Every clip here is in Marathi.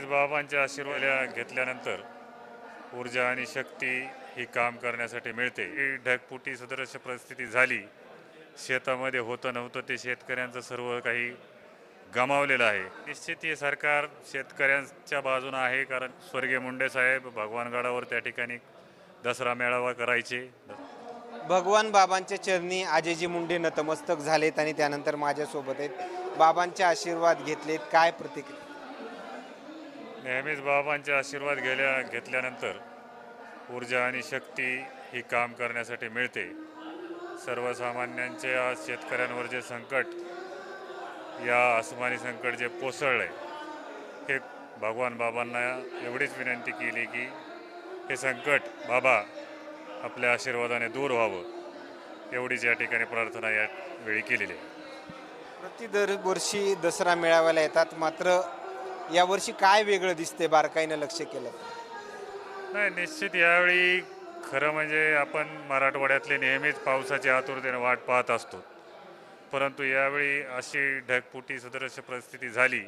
नेहमीच बाबांच्या आशीर्वाद घेतल्यानंतर ऊर्जा आणि शक्ती ही काम करण्यासाठी मिळते. ही ढगपुटी सदृश परिस्थिती झाली. शेतामध्ये होतं नव्हतं ते शेतकऱ्यांचं सर्व काही गमावलेलं आहे. निश्चित हे सरकार शेतकऱ्यांच्या बाजूनं आहे कारण स्वर्गीय मुंडे साहेब भगवानगडावर त्या ठिकाणी दसरा मेळावा करायचे. भगवान बाबांच्या चरणी आजेजी मुंडे नतमस्तक झालेत आणि त्यानंतर माझ्यासोबत आहेत. बाबांचे आशीर्वाद घेतलेत. काय प्रतिक्रिया? नेहमीच बाबांचे आशीर्वाद गेल्या घेतल्यानंतर ऊर्जा आणि शक्ती ही काम करण्यासाठी मिळते. सर्वसामान्यांचे आज शेतकऱ्यांवर जे संकट या आसमानी संकट जे कोसळलं आहे हे भगवान बाबांना एवढीच विनंती केली की हे संकट बाबा आपल्या आशीर्वादाने दूर व्हावं. एवढीच या ठिकाणी प्रार्थना या वेळी केलेली आहे. प्रति दरवर्षी दसरा मेळाव्याला येतात. मात्र यावर्षी काय वेगळं दिसते बारकाईनं लक्ष केलं? नाही निश्चित यावेळी खरं म्हणजे आपण मराठवाड्यातले नेहमीच पावसाची आतुरतेने वाट पाहत असतो. परंतु यावेळी अशी ढगपुटी सदृश परिस्थिती झाली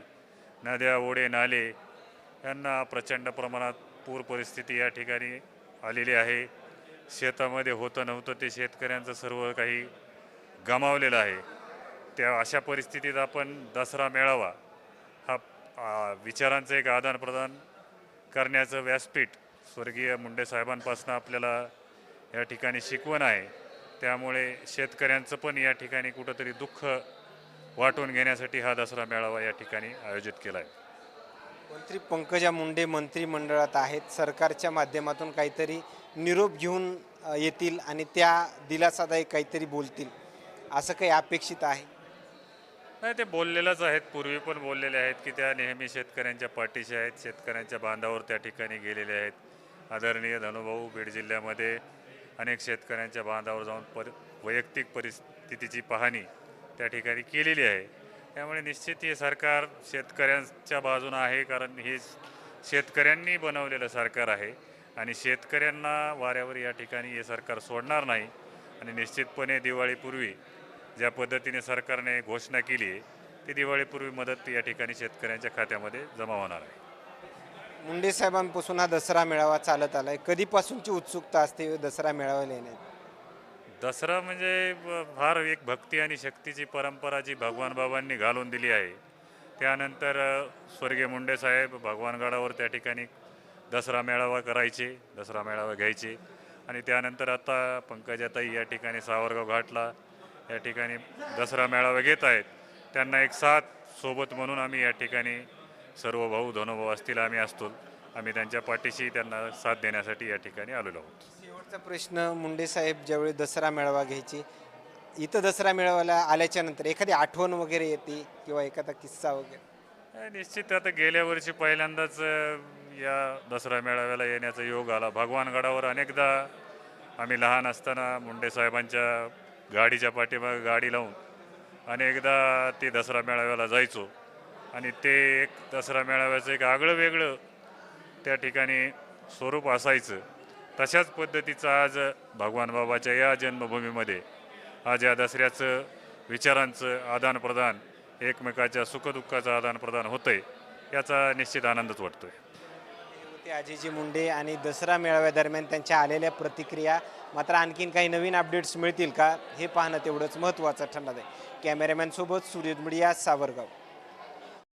नद्या ओढे नाले यांना प्रचंड प्रमाणात पूर परिस्थिती या ठिकाणी आलेली आहे. शेतामध्ये होतं नव्हतं ते शेतकऱ्यांचं सर्व काही गमावलेलं आहे. त्या अशा परिस्थितीत आपण दसरा मेळावा विचारांचं एक आदानप्रदान करण्याचं व्यासपीठ स्वर्गीय मुंडे साहेबांपासून आपल्याला या ठिकाणी शिकवण आहे. त्यामुळे शेतकऱ्यांचं पण या ठिकाणी कुठंतरी दुःख वाटून घेण्यासाठी हा दसरा मेळावा या ठिकाणी आयोजित केला आहे मंत्री पंकजा मुंडे मंत्रिमंडळात आहेत. सरकारच्या माध्यमातून काहीतरी निरोप घेऊन येतील आणि त्या दिलासादायक काहीतरी बोलतील. असं काही अपेक्षित आहे? नाही ते बोललेलंच आहेत. पूर्वी पण बोललेले आहेत की त्या नेहमी शेतकऱ्यांच्या पाठीशी आहेत शेतकऱ्यांच्या बांधावर त्या ठिकाणी गेलेले आहेत. आदरणीय धनुभाऊ बीड जिल्ह्यामध्ये अनेक शेतकऱ्यांच्या बांधावर जाऊन पर वैयक्तिक परिस्थितीची पाहणी त्या ठिकाणी केलेली आहे. त्यामुळे निश्चित हे सरकार शेतकऱ्यांच्या बाजूनं आहे कारण हे शेतकऱ्यांनी बनवलेलं सरकार आहे आणि शेतकऱ्यांना वाऱ्यावर या ठिकाणी हे सरकार सोडणार नाही. आणि निश्चितपणे दिवाळीपूर्वी ज्या पद्धतीने सरकारने घोषणा केली आहे ती दिवाळीपूर्वी मदत या ठिकाणी शेतकऱ्यांच्या खात्यामध्ये जमा होणार आहे. मुंडे साहेबांपासून हा दसरा मेळावा चालत आलाय. कधीपासूनची उत्सुकता असते दसरा मेळाव्याला येण्यात? दसरा म्हणजे फार एक भक्ती आणि शक्तीची परंपरा जी भगवान बाबांनी घालून दिली आहे. त्यानंतर स्वर्गीय मुंडे साहेब भगवानगडावर त्या ठिकाणी दसरा मेळावा करायचे दसरा मेळावा घ्यायचे. आणि त्यानंतर आता पंकजाताई या ठिकाणी सावरगाव घाटला या ठिकाणी दसरा मेळावा घेत आहेत. त्यांना एक साथ सोबत म्हणून आम्ही या ठिकाणी सर्व भाऊ धनुभाऊ असतील आम्ही असतो. आम्ही त्यांच्या पाठीशी त्यांना साथ देण्यासाठी या ठिकाणी आलेलो आहोत. शेवटचा प्रश्न मुंडे साहेब ज्यावेळी दसरा मेळावा घ्यायचे इथं दसरा मेळाव्याला आल्याच्यानंतर एखादी आठवण वगैरे येते किंवा एखादा किस्सा वगैरे? निश्चित आता गेल्या वर्षी पहिल्यांदाच या दसरा मेळाव्याला येण्याचा योग आला. भगवानगडावर अनेकदा आम्ही लहान असताना मुंडे साहेबांच्या गाडीच्या पाठीमागे गाडी लावून अनेकदा ते दसरा मेळाव्याला जायचो. आणि ते एक दसरा मेळाव्याचं एक आगळं वेगळं त्या ठिकाणी स्वरूप असायचं. तशाच पद्धतीचं आज भगवान बाबाच्या या जन्मभूमीमध्ये आज या दसऱ्याचं विचारांचं आदानप्रदान एकमेकाच्या सुखदुःखाचं आदानप्रदान होतं आहे याचा निश्चित आनंदच वाटतो आहे ते अजयजी मुंडे आणि दसरा मेळाव्यादरम्यान त्यांच्या आलेल्या प्रतिक्रिया. मात्र आणखीन काही नवीन अपडेट्स मिळतील का हे पाहणं तेवढंच महत्त्वाचं ठरणार आहे. कॅमेरामॅनसोबत सूर्य मीडिया सावरगाव.